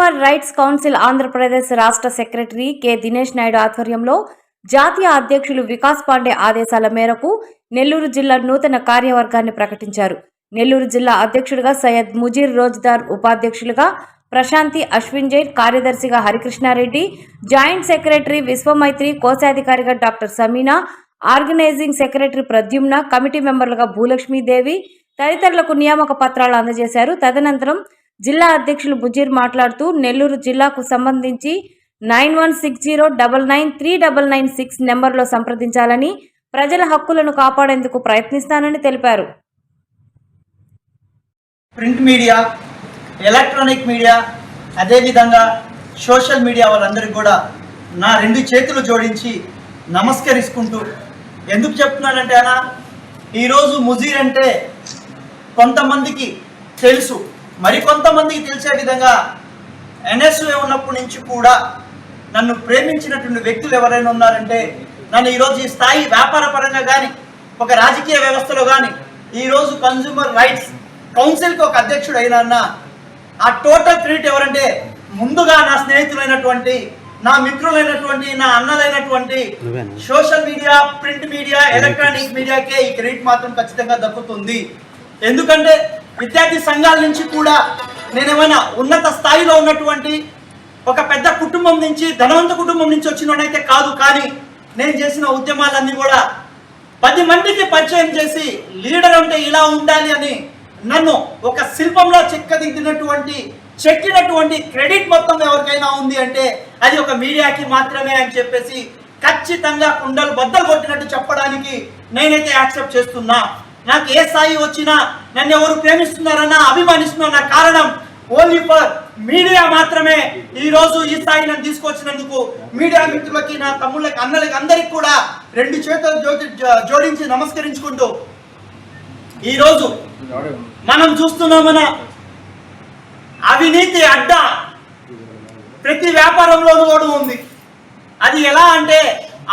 Consumer rights council Andhra Pradesh రాష్ట్ర secretary K. Dinesh Naidu ఆధ్వర్యంలో జాతీయ అధ్యక్షులు వికాస్ పాండే ఆదేశాల మేరకు నెల్లూరు జిల్లా నూతన కార్యవర్గాన్ని ప్రకటించారు. నెల్లూరు జిల్లా అధ్యక్షుడిగా సయ్యద్ ముజీర్ రోజ్దార్ ఉపాధ్యక్షులుగా ప్రశాంతి అశ్విన్ జైన్ కార్యదర్శిగా Harikrishna Reddy joint secretary Vishwamaitri కోశాధికారిగా doctor Samina organizing secretary Pradyumna committee మెంబర్లుగా Bhulakshmi Devi తదితరులకు నియామక పత్రాలు అందజేశారు. తదనంతరం జిల్లా అధ్యక్షులు బుజీర్ మాట్లాడుతూ నెల్లూరు జిల్లాకు సంబంధించి nine one six zero double nine three double nine six నెంబర్లో సంప్రదించాలని ప్రజల హక్కులను కాపాడేందుకు ప్రయత్నిస్తానని తెలిపారు. ప్రింట్ మీడియా ఎలక్ట్రానిక్ మీడియా అదేవిధంగా సోషల్ మీడియా వాళ్ళందరికీ కూడా నా రెండు చేతులు జోడించి నమస్కరిసుకుంటూ ఎందుకు చెప్తున్నానంటే అన్న ఈరోజు ముజీర్ అంటే కొంతమందికి తెలుసు. మరి కొంతమందికి తెలిసే విధంగా ఎన్ఎస్ఏ ఉన్నప్పటి నుంచి కూడా నన్ను ప్రేమించినటువంటి వ్యక్తులు ఎవరైనా ఉన్నారంటే నన్ను ఈరోజు ఈ స్థాయి వ్యాపార పరంగా కానీ ఒక రాజకీయ వ్యవస్థలో కానీ ఈరోజు కన్జ్యూమర్ రైట్స్ కౌన్సిల్కి ఒక అధ్యక్షుడు అయినా ఆ టోటల్ క్రెడిట్ ఎవరంటే ముందుగా నా స్నేహితులైనటువంటి నా మిత్రులైనటువంటి నా అన్నలైనటువంటి social media print media electronic మీడియాకే ఈ క్రెడిట్ మాత్రం ఖచ్చితంగా దక్కుతుంది. ఎందుకంటే విద్యార్థి సంఘాల నుంచి కూడా నేనేమైనా ఉన్నత స్థాయిలో ఉన్నటువంటి ఒక పెద్ద కుటుంబం నుంచి ధనవంత కుటుంబం నుంచి వచ్చినోడైతే కాదు కానీ నేను చేసిన ఉద్యమాలన్నీ కూడా పది మందికి పరిచయం చేసి లీడర్ అంటే ఇలా ఉండాలి అని నన్ను ఒక శిల్పంలో చెక్కదిద్దినటువంటి చెక్కినటువంటి క్రెడిట్ మొత్తం ఎవరికైనా ఉంది అంటే అది ఒక మీడియాకి మాత్రమే అని చెప్పేసి ఖచ్చితంగా కుండలు బద్దలు కొట్టినట్టు చెప్పడానికి నేనైతే యాక్సెప్ట్ చేస్తున్నా. నాకు ఏ స్థాయి వచ్చినా నన్ను ఎవరు ప్రేమిస్తున్నారన్నా అభిమానిస్తున్నారన్న కారణం ఓన్లీ ఫర్ మీడియా మాత్రమే. ఈ రోజు ఈ స్థాయి నన్ను తీసుకొచ్చినందుకు మీడియా మిత్రులకి నా తమ్ముళ్ళకి అన్నలకి అందరికి కూడా రెండు చేతులు జోడి- జోడించి నమస్కరించుకుంటూ ఈ రోజు మనం చూస్తున్నాం అవినీతి అడ్డ ప్రతి వ్యాపారంలోనూ కూడా ఉంది. అది ఎలా అంటే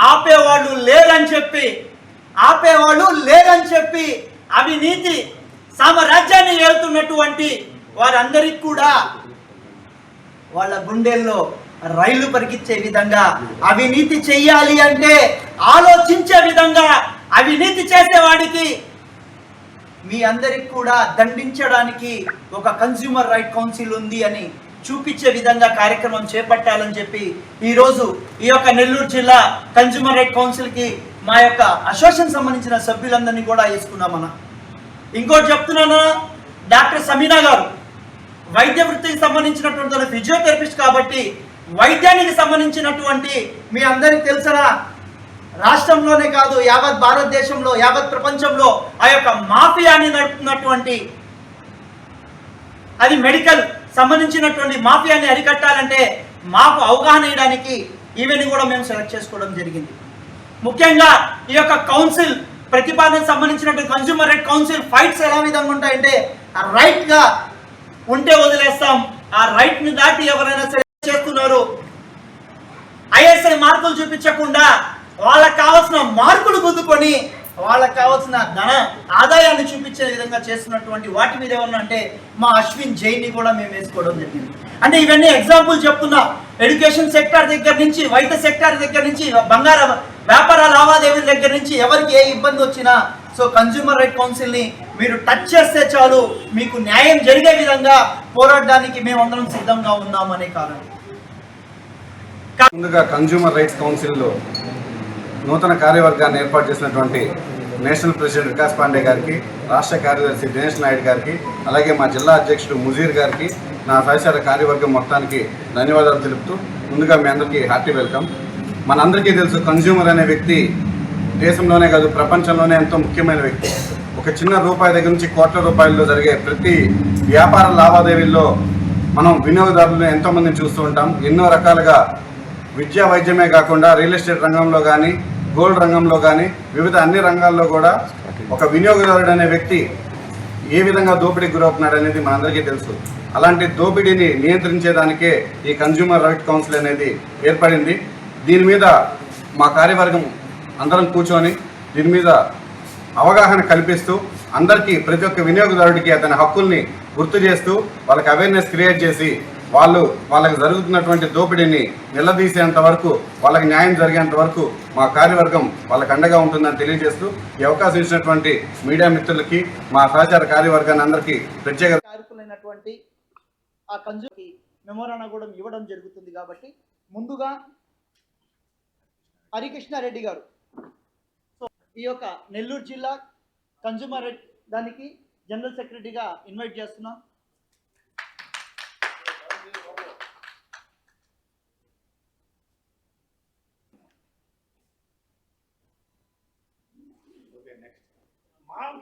ఆపేవాళ్ళు లేరని చెప్పి ఆపేవాళ్ళు లేరని చెప్పి అవినీతి సామ్రాజ్యాన్ని ఏలుతున్నటువంటి వారందరికి కూడా వాళ్ళ గుండెల్లో రైలు పరిగించే విధంగా అవినీతి చెయ్యాలి అంటే ఆలోచించే విధంగా అవినీతి చేసేవాడికి మీ అందరికి కూడా దండించడానికి ఒక కన్స్యూమర్ రైట్ కౌన్సిల్ ఉంది అని చూపించే విధంగా కార్యక్రమం చేపట్టాలని చెప్పి ఈరోజు ఈ యొక్క నెల్లూరు జిల్లా కన్స్యూమర్ రైట్ కౌన్సిల్కి మా యొక్క అసోసియేషన్ సంబంధించిన సభ్యులందరినీ కూడా వేసుకున్నామన్న ఇంకోటి చెప్తున్నాను డాక్టర్ సమీనా గారు వైద్య వృత్తికి సంబంధించినటువంటి ఫిజియోథెరపిస్ట్ కాబట్టి వైద్యానికి సంబంధించినటువంటి మీ అందరికీ తెలుసరా రాష్ట్రంలోనే కాదు యావత్ భారతదేశంలో యావత్ ప్రపంచంలో ఆ యొక్క మాఫియాని నడుపుతున్నటువంటి అది మెడికల్ సంబంధించినటువంటి మాఫియాని అరికట్టాలంటే మాకు అవగాహన ఇవ్వడానికి ఈవెన్ కూడా మేము సెలెక్ట్ చేసుకోవడం జరిగింది. ముఖ్యంగా ఈ యొక్క కౌన్సిల్ ప్రతిపాదన సంబంధించినటువంటి కన్స్యూమర్ రైట్ కౌన్సిల్ ఫైట్స్ ఎలా విధంగా ఉంటాయంటే ఆ రైట్గా ఉంటే వదిలేస్తాం. ఆ రైట్ని దాటి ఎవరైనా సరే చేస్తున్నారు? ఐఎస్ఐ మార్కులు చూపించకుండా వాళ్ళకి కావాల్సిన మార్కులు గుద్దుకొని వాళ్ళకి కావాల్సిన ధన ఆదాయాన్ని చూపించే విధంగా చేస్తున్నటువంటి వాటి మీద ఏమన్నా అంటే మా అశ్విన్ జైన్ని కూడా మేము వేసుకోవడం జరిగింది. అంటే ఇవన్నీ ఎగ్జాంపుల్ చెప్తున్నా. ఎడ్యుకేషన్ సెక్టార్ దగ్గర నుంచి వైద్య సెక్టార్ దగ్గర నుంచి బంగార వ్యాపార లావాదేవీల దగ్గర నుంచి ఎవరికి ఏ ఇబ్బంది వచ్చినా సో కన్జ్యూమర్ రైట్ కౌన్సిల్ని మీరు టచ్ చేస్తే చాలు. మీకు న్యాయం జరిగే విధంగా పోరాడడానికి మేమందరం సిద్ధంగా ఉన్నామనే కారణం. ముందుగా కన్జ్యూమర్ రైట్స్ కౌన్సిల్లో నూతన కార్యవర్గాన్ని ఏర్పాటు చేసినటువంటి నేషనల్ ప్రెసిడెంట్ వికాస్ పాండే గారికి రాష్ట్ర కార్యదర్శి దినేష్ నాయుడు గారికి అలాగే మా జిల్లా అధ్యక్షుడు ముజీర్ గారికి నా సహచార కార్యవర్గం మొత్తానికి ధన్యవాదాలు తెలుపుతూ ముందుగా మీ అందరికీ హార్టీ వెల్కమ్. మనందరికీ తెలుసు కన్జ్యూమర్ అనే వ్యక్తి దేశంలోనే కాదు ప్రపంచంలోనే ఎంతో ముఖ్యమైన వ్యక్తి. ఒక చిన్న రూపాయి దగ్గర నుంచి కోట్ల రూపాయల్లో జరిగే ప్రతి వ్యాపార లావాదేవీల్లో మనం వినియోగదారులను ఎంతోమందిని చూస్తూ ఉంటాం. ఎన్నో రకాలుగా విద్యా వైద్యమే కాకుండా రియల్ ఎస్టేట్ రంగంలో కానీ గోల్డ్ రంగంలో కానీ వివిధ అన్ని రంగాల్లో కూడా ఒక వినియోగదారుడు అనే వ్యక్తి ఏ విధంగా దోపిడీకి గురవుతున్నాడు అనేది మనందరికీ తెలుసు. అలాంటి దోపిడీని నియంత్రించేదానికే ఈ కన్జ్యూమర్ రైట్ కౌన్సిల్ అనేది ఏర్పడింది. దీని మీద మా కార్యవర్గం అందరం కూర్చొని దీని మీద అవగాహన కల్పిస్తూ అందరికీ ప్రతి ఒక్క వినియోగదారుడికి అతని హక్కుల్ని గుర్తు చేస్తూ వాళ్ళకి అవేర్నెస్ క్రియేట్ చేసి వాళ్ళు వాళ్ళకి జరుగుతున్నటువంటి దోపిడీని నిలదీసేంత వరకు వాళ్ళకి న్యాయం జరిగేంత వరకు మా కార్యవర్గం వాళ్ళకి అండగా ఉంటుందని తెలియజేస్తూ ఈ అవకాశం ఇచ్చినటువంటి మీడియా మిత్రులకి మా సహచార కార్యవర్గాన్ని అందరికీ ప్రత్యేక కార్యకులైనటువంటి ఆ కంజుకి మెమోరానా కూడా ఇవ్వడం జరుగుతుంది కాబట్టి ముందుగా హరికృష్ణారెడ్డి గారు. సో ఈ యొక్క నెల్లూరు జిల్లా కన్జ్యూమర్ దానికి జనరల్ సెక్రటరీగా ఇన్వైట్ చేస్తున్నాం.